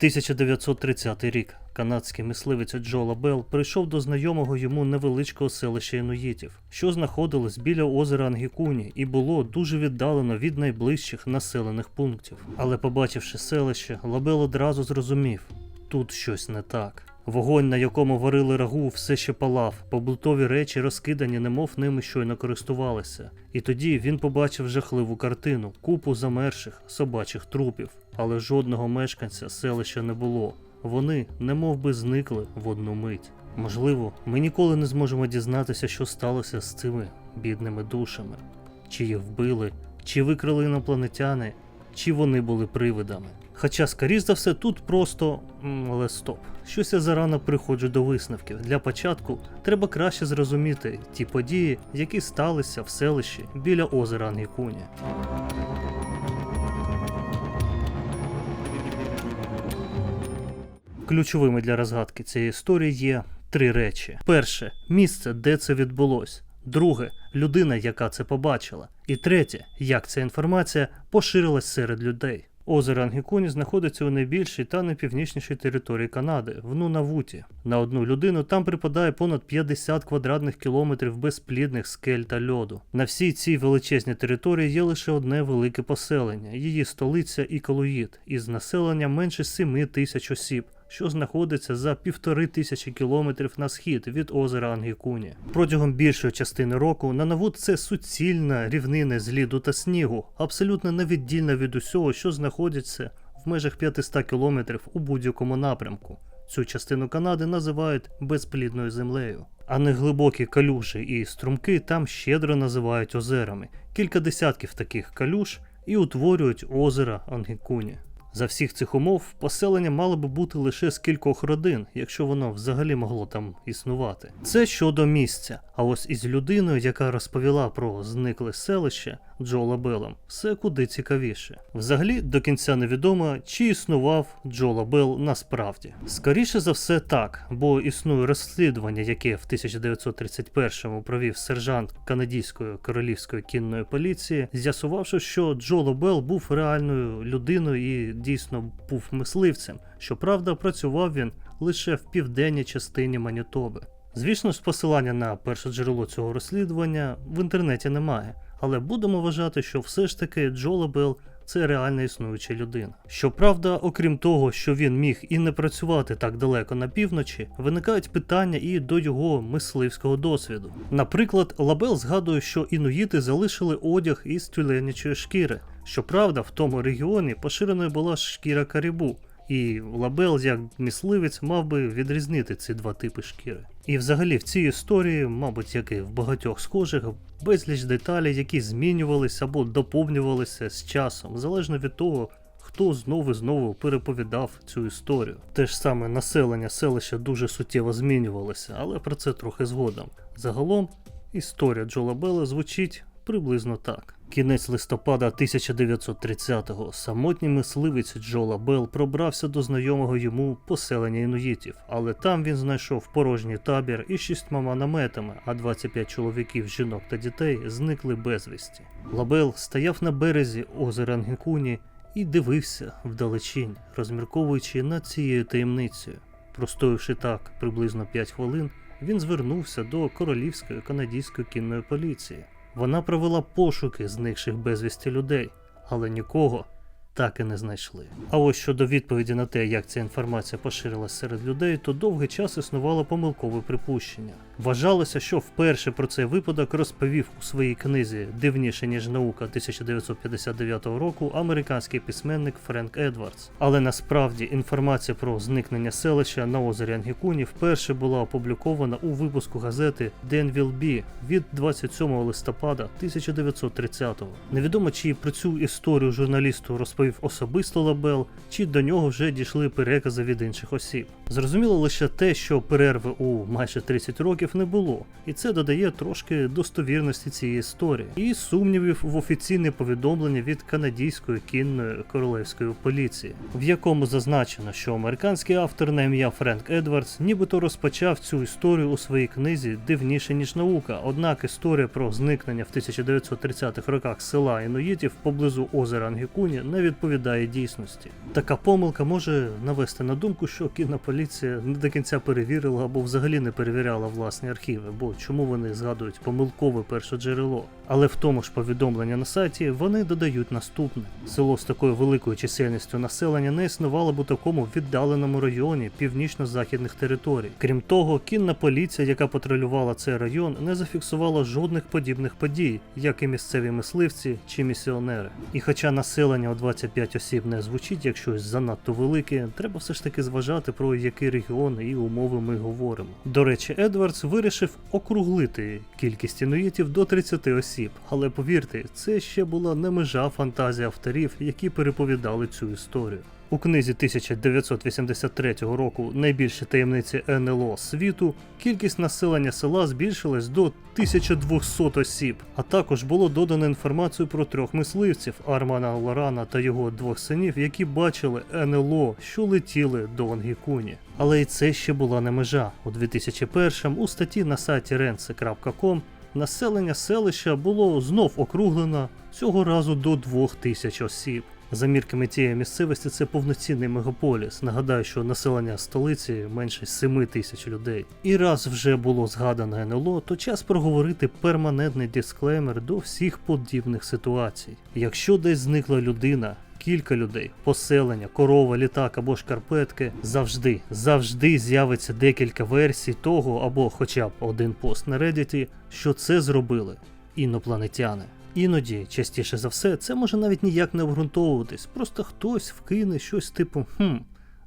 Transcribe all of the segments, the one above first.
1930 рік канадський мисливець Джо Лабел прийшов до знайомого йому невеличкого селища інуїтів, що знаходилось біля озера Ангікуні і було дуже віддалено від найближчих населених пунктів. Але побачивши селище, Лабел одразу зрозумів, тут щось не так. Вогонь, на якому варили рагу, все ще палав, побутові речі розкидані, немов ними щойно користувалися. І тоді він побачив жахливу картину, купу замерших собачих трупів, але жодного мешканця селища не було. Вони немов би зникли в одну мить. Можливо, ми ніколи не зможемо дізнатися, що сталося з цими бідними душами, чи їх вбили, чи викрили інопланетяни, чи вони були привидами. Хоча, скоріш за все, тут просто. Але стоп. Щось я зарано приходжу до висновків. Для початку треба краще зрозуміти ті події, які сталися в селищі біля озера Ангікуні. Ключовими для розгадки цієї історії є три речі: перше місце, де це відбулось. Друге людина, яка це побачила. І третє, як ця інформація поширилась серед людей. Озеро Ангікуні знаходиться у найбільшій та найпівнічнішій території Канади в Нунавуті. На одну людину там припадає понад 50 квадратних кілометрів безплідних скель та льоду. На всій цій величезній території є лише одне велике поселення, її столиця Іколуїд, із населенням менше 7 тисяч осіб що знаходиться за півтори тисячі кілометрів на схід від озера Ангікуні. Протягом більшої частини року Нанавут це суцільна рівнина з ліду та снігу, абсолютно невіддільна від усього, що знаходиться в межах 500 кілометрів у будь-якому напрямку. Цю частину Канади називають безплідною землею. А неглибокі калюжі і струмки там щедро називають озерами. Кілька десятків таких калюж і утворюють озеро Ангікуні. За всіх цих умов поселення мало би бути лише з кількох родин, якщо воно взагалі могло там існувати. Це щодо місця. А ось із людиною, яка розповіла про зникле селище Джо Лабелом, все куди цікавіше. Взагалі до кінця невідомо, чи існував Джо Лабел насправді. Скоріше за все так, бо існує розслідування, яке в 1931-му провів сержант канадської королівської кінної поліції, з'ясувавши, що Джо Лабел був реальною людиною і дійсно був мисливцем. Щоправда, працював він лише в південній частині Манітоби. Звісно ж, посилання на перше джерело цього розслідування в інтернеті немає, але будемо вважати, що все ж таки Джо Лабел це реально існуюча людина. Щоправда, окрім того, що він міг і не працювати так далеко на півночі, виникають питання і до його мисливського досвіду. Наприклад, Лабел згадує, що інуїти залишили одяг із тюленячої шкіри. Щоправда, в тому регіоні поширеною була шкіра карібу. І Лабел, як мисливець, мав би відрізнити ці два типи шкіри. І взагалі в цій історії, мабуть, як і в багатьох схожих, безліч деталей, які змінювалися або доповнювалися з часом, залежно від того, хто знову і знову переповідав цю історію. Те ж саме населення селища дуже суттєво змінювалося, але про це трохи згодом. Загалом, історія Джо Лабела звучить приблизно так. Кінець листопада 1930-го самотній мисливець Джо Лабел пробрався до знайомого йому поселення інуїтів, але там він знайшов порожній табір із шістьма наметами, а 25 чоловіків, жінок та дітей зникли безвісті. Лабел стояв на березі озера Ангікуні і дивився вдалечінь, розмірковуючи над цією таємницею. Простоявши так приблизно 5 хвилин, він звернувся до королівської канадської кінної поліції. Вона провела пошуки зникших безвісті людей, але нікого так і не знайшли. А ось щодо відповіді на те, як ця інформація поширилась серед людей, то довгий час існувало помилкове припущення. Вважалося, що вперше про цей випадок розповів у своїй книзі Дивніше ніж наука 1959 року американський письменник Френк Едвардс. Але насправді інформація про зникнення селища на озері Ангікуні вперше була опублікована у випуску газети Денвіл Бі від 27 листопада 1930-го. Невідомо, чи про цю історію журналісту розповів особисто Лабел, чи до нього вже дійшли перекази від інших осіб. Зрозуміло лише те, що перерви у майже 30 років сумнівів не було, і це додає трошки достовірності цієї історії і сумнівів в офіційне повідомлення від канадійської кінної королевської поліції, в якому зазначено, що американський автор на ім'я Френк Едвардс нібито розпочав цю історію у своїй книзі Дивніше ніж наука. Однак історія про зникнення в 1930-х роках села Інуїтів поблизу озера Ангікуні не відповідає дійсності. Така помилка може навести на думку, що кінна поліція не до кінця перевірила або взагалі не перевіряла власні архіви, бо чому вони згадують помилкове перше джерело. Але в тому ж повідомленні на сайті вони додають наступне: село з такою великою чисельністю населення не існувало б у такому віддаленому районі північно-західних територій. Крім того, кінна поліція, яка патрулювала цей район, не зафіксувала жодних подібних подій, як і місцеві мисливці чи місіонери. І хоча населення у 25 осіб не звучить як щось занадто велике, треба все ж таки зважати про який регіон і умови ми говоримо. До речі, Едвардс вирішив округлити кількість інуїтів до 30 осіб, але повірте, це ще була не межа фантазії авторів, які переповідали цю історію. У книзі 1983 року Найбільші таємниці НЛО світу кількість населення села збільшилась до 1200 осіб, а також було додано інформацію про трьох мисливців Армана Лорана та його двох синів, які бачили НЛО, що летіли до Ангікуні. Але і це ще була не межа. У 2001 у статті на сайті rense.com населення селища було знов округлено цього разу до 2000 осіб. За мірками тієї місцевості це повноцінний мегаполіс. Нагадаю, що населення столиці менше 7 тисяч людей. І раз вже було згадано НЛО, то час проговорити перманентний дисклеймер до всіх подібних ситуацій. Якщо десь зникла людина, кілька людей, поселення, корова, літак або шкарпетки, завжди, завжди з'явиться декілька версій того або хоча б один пост на Reddit, що це зробили інопланетяни. Іноді, частіше за все, це може навіть ніяк не обґрунтовуватись, просто хтось вкине щось типу хм.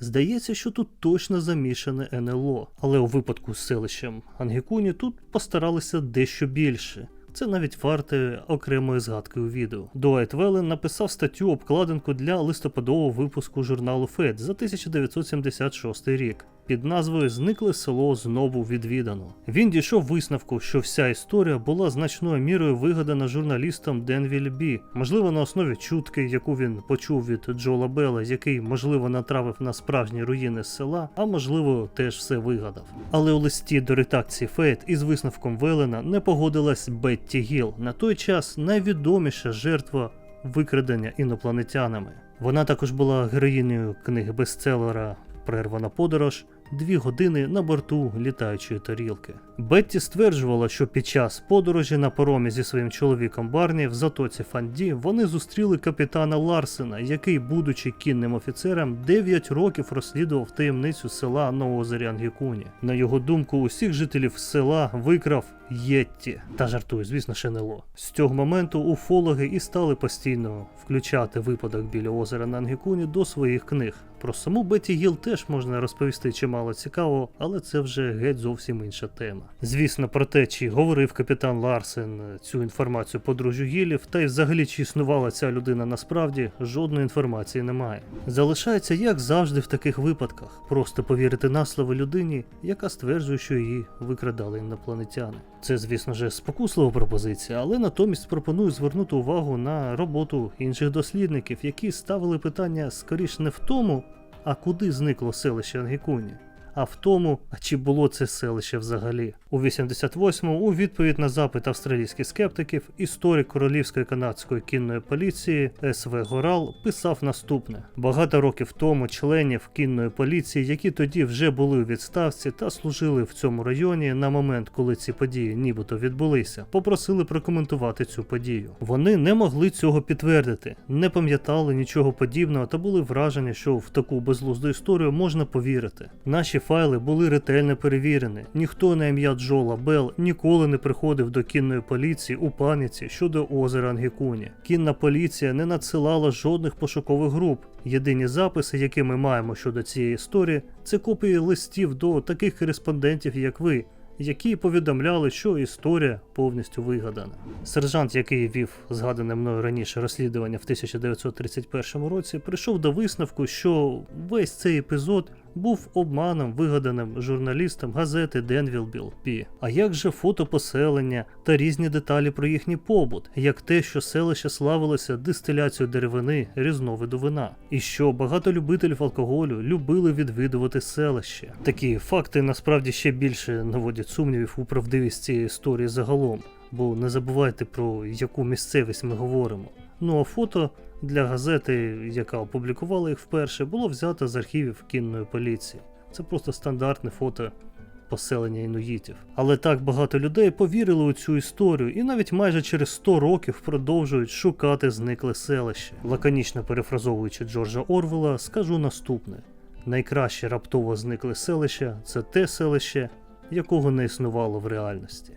Здається, що тут точно замішане НЛО, але у випадку з селищем Ангікуні тут постаралися дещо більше. Це навіть варте окремої згадки у відео. Дуайт Веллен написав статтю обкладинку для листопадового випуску журналу Фед за 1976 рік. Під назвою Зникле село знову відвідано. Він дійшов висновку, що вся історія була значною мірою вигадана журналістом Денвіль Бі, можливо, на основі чутки, яку він почув від Джола Белла, який, можливо, натравив на справжні руїни села, а можливо, теж все вигадав. Але у листі до редакції Фейт із висновком Велена не погодилась Бетті Гіл, на той час найвідоміша жертва викрадення інопланетянами. Вона також була героїнею книги бестселера Прервана подорож. Дві години на борту літаючої тарілки. Бетті стверджувала, що під час подорожі на паромі зі своїм чоловіком Барні в затоці Фанді вони зустріли капітана Ларсена, який, будучи кінним офіцером, 9 років розслідував таємницю села на озері Ангікуні. На його думку, усіх жителів села викрав Єтті. Та жартую, звісно, ще НЛО. З цього моменту уфологи і стали постійно включати випадок біля озера на Ангікуні до своїх книг. Про саму Бетті Гіл теж можна розповісти чимало цікавого, але це вже геть зовсім інша тема. Звісно, про те, чи говорив капітан Ларсен цю інформацію подружжю Гілів, та й взагалі чи існувала ця людина насправді, жодної інформації немає. Залишається, як завжди в таких випадках, просто повірити на слово людині, яка стверджує, що її викрадали інопланетяни. Це, звісно ж, спокуслива пропозиція, але натомість пропоную звернути увагу на роботу інших дослідників, які ставили питання скоріш не в тому, а куди зникло селище Ангікуні, а в тому, а чи було це селище взагалі. У 88-му у відповідь на запит австралійських скептиків історик королівської канадської кінної поліції СВ Горал писав наступне: багато років тому членів кінної поліції, які тоді вже були у відставці та служили в цьому районі на момент, коли ці події нібито відбулися, попросили прокоментувати цю подію. Вони не могли цього підтвердити, не пам'ятали нічого подібного та були вражені, що в таку безглузду історію можна повірити. Наші файли були ретельно перевірені. Ніхто на ім'я Джола Белл ніколи не приходив до кінної поліції у паніці щодо озера Ангікуні. Кінна поліція не надсилала жодних пошукових груп. Єдині записи, які ми маємо щодо цієї історії, це копії листів до таких кореспондентів, як ви. Які повідомляли, що історія повністю вигадана. Сержант, який вів згадане мною раніше розслідування в 1931 році, прийшов до висновку, що весь цей епізод був обманом, вигаданим журналістом газети Денвілбіл Пі. А як же фото поселення та різні деталі про їхній побут, як те, що селище славилося дистиляцією деревини різновиду вина, і що багато любителів алкоголю любили відвідувати селище. Такі факти насправді ще більше наводять сумнівів у правдивість цієї історії загалом, бо не забувайте про яку місцевість ми говоримо. Ну а фото для газети, яка опублікувала їх вперше, було взято з архівів кінної поліції. Це просто стандартне фото поселення інуїтів. Але так багато людей повірили у цю історію і навіть майже через 100 років продовжують шукати зникле селище. Лаконічно перефразовуючи Джорджа Орвела, скажу наступне: найкраще раптово зникле селище це те селище, якого не існувало в реальності.